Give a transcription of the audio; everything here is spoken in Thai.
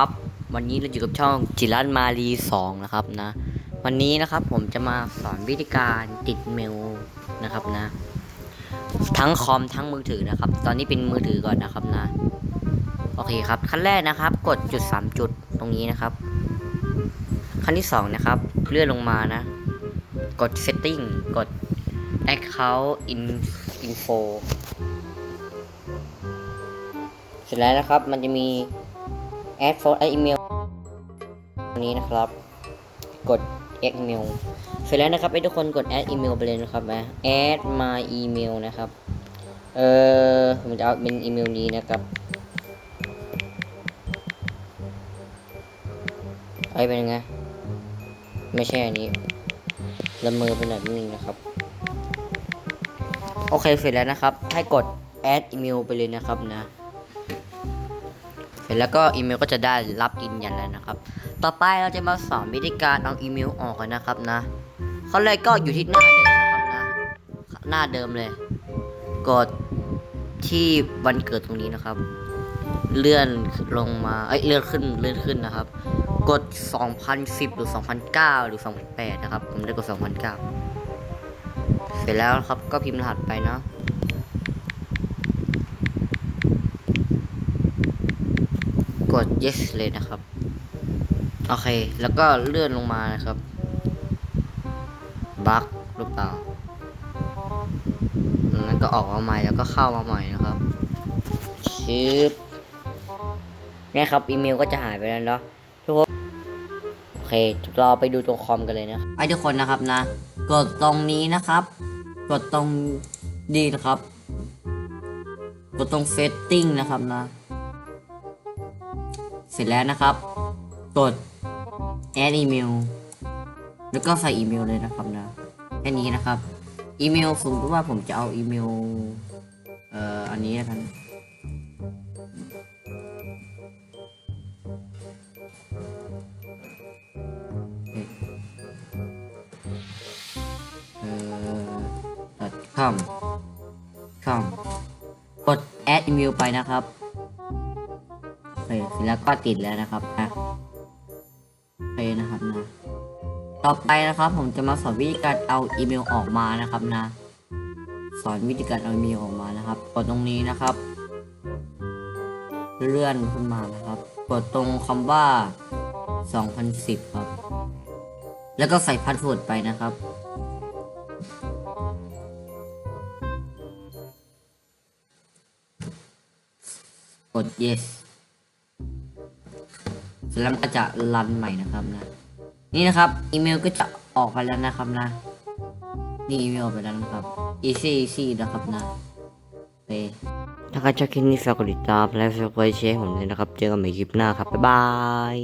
ครับ วันนี้เราอยู่กับช่องจิรันมารีสองนะครับนะ วันนี้นะครับผมจะมาสอนวิธีการติดเมลนะครับนะ ทั้งคอมทั้งมือถือนะครับ ตอนนี้เป็นมือถือก่อนนะครับนะ โอเคครับ ขั้นแรกนะครับ กดจุดสามจุดตรงนี้นะครับ ขั้นที่สองนะครับ เลื่อนลงมานะ กด setting กด account info เสร็จแล้วนะครับ มันจะมี add for email ตรงนี้นะครับ กด add email เสร็จแล้วนะครับให้ทุกคนกด add email ไปเลยนะครับนะ add my email นะครับ เออผมจะเอาเป็นอีเมลนี้นะครับไอ้เป็นไง ไม่ใช่อันนี้ละเมอไปหน่อยนิดนึงนะครับ โอเคเสร็จแล้วนะครับ ให้กด add email ไปเลยนะครับนะ เสร็จแล้วก็อีเมลก็จะได้รับยืนยันแล้วนะครับ ต่อไปเราจะมาสอนวิธีการเอาอีเมลออกกันนะครับนะข้อแรกก็อยู่ที่หน้าเดิมนะครับนะ หน้าเดิมเลย กดที่วันเกิดตรงนี้นะครับ เลื่อนลงมา เอ้ยเลื่อนขึ้นเลื่อนขึ้นนะครับ กด 2010 หรือ 2009 หรือ 2008 นะครับ ผมได้กด 2009 เสร็จแล้วครับก็พิมพ์รหัสไปเนาะ ด yes เลยนะครับ โอเค แล้วก็เลื่อนลงมานะครับบั๊กหรือเปล่าแล้วก็ออกมาใหม่แล้วก็เข้ามาใหม่นะครับชิปเนี่ยครับ อีเมลก็จะหายไปแล้วเนาะทุกคนโอเคเราไปดูตัวคอมกันเลยนะไอ้ทุกคนนะครับนะ กดตรงนี้นะครับ กดตรงดีนะครับ กดตรงเซตติ้งนะครับนะ เสร็จแล้วนะครับ กด add email แล้วก็ใส่อีเมลเลยนะครับนะแค่นี้นะครับ อีเมลสมมติว่าผมจะเอาอีเมลเอ่ออันนี้แล้วกันเอ่อตัดข้ามข้ามกด add email ไปนะครับ เคเสร็จแล้วก็ติดแล้วนะครับนะโอเคนะครับนะต่อไปนะครับ ผมจะมาสอนวิธีการเอาอีเมลออกมานะครับนะ สอนวิธีการเอาอีเมลออกมานะครับกดตรงนี้นะครับ เลื่อนขึ้นมานะครับกดตรงคำว่า 2010 ครับ แล้วก็ใส่พาสเวิร์ดไปนะครับกด yes แล้วมันก็จะรันใหม่นะครับนะ นี่นะครับ อีเมลก็จะออกไปแล้วนะครับนะ นี่อีเมลออกไปแล้วนะครับ easy easy นะครับนะไปถ้าใครชอบคลิปนี้ฝากกดติดตามและฝากกดแชร์ผมด้วยนะครับ เจอกันใหม่คลิปหน้าครับ บ๊ายบาย